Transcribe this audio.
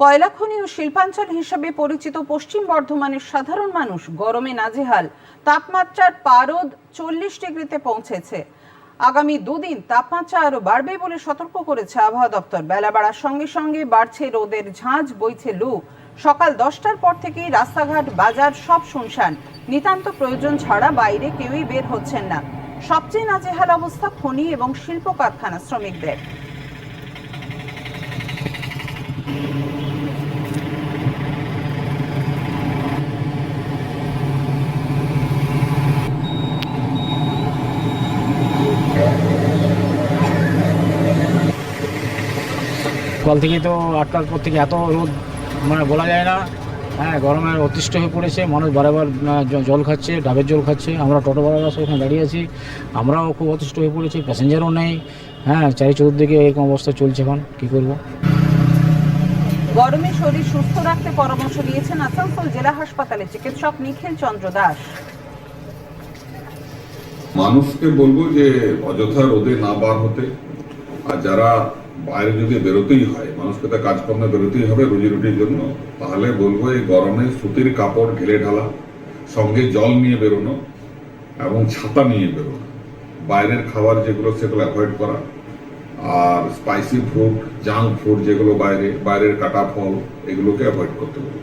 কয়লা খনি ও শিল্পাঞ্চল হিসেবে পরিচিত পশ্চিম বর্ধমানের সাধারণ মানুষ গরমে নাজেহাল। তাপমাত্রার পারদ চল্লিশ ডিগ্রিতে পৌঁছেছে। আগামী দুদিন তাপমাত্রা আরও বাড়বে বলে সতর্ক করেছে আবহাওয়া দপ্তর। বেলা বাড়ার সঙ্গে সঙ্গে বাড়ছে রোদের ঝাঁঝ বইছে লু। সকাল দশটার পর থেকেই রাস্তাঘাট, বাজার সব শুনশান। নিতান্ত প্রয়োজন ছাড়া বাইরে কেউই বের হচ্ছেন না। সবচেয়ে নাজেহাল অবস্থা খনি এবং শিল্প কারখানা শ্রমিকদের। সকাল থেকে তো আটটার পর থেকে এত রোদ মানে বলা যায় না। হ্যাঁ গরমে অতিষ্ঠ হয়ে পড়েছে মানুষ বারবার জল খাচ্ছে ডাবের জল খাচ্ছে। আমরা টোটোওয়ালারা সব এখানে দাঁড়িয়ে আছি। আমরাও খুব অতিষ্ঠ হয়ে পড়েছি প্যাসেঞ্জারও নেই। হ্যাঁ চারি চতুর্দিকে এরকম অবস্থা চলছে এখন কী করব? গরমে শরীর সুস্থ রাখতে পরামর্শ দিয়েছেন আসানসোল জেলা হাসপাতালে চিকিৎসক নিখিল চন্দ্র দাস। মানুষকে বলব যে অযথা রোদে না বার হতে আর যারা বাইরে যদি বেরোতেই হয়, মানুষকে তো কাজকর্মে বেরোতেই হবে রুজি রুটির জন্য, তাহলে বলব এই গরমে সুতির কাপড় ঢেলে ঢালা, সঙ্গে জল নিয়ে বেরোনো এবং ছাতা নিয়ে বেরোনো। বাইরের খাবার যেগুলো সেগুলো অ্যাভয়েড করা। আর স্পাইসি ফুড, জাঙ্ক ফুড যেগুলো বাইরে, বাইরের কাটা ফল, এগুলোকে অ্যাভয়েড করতে বলব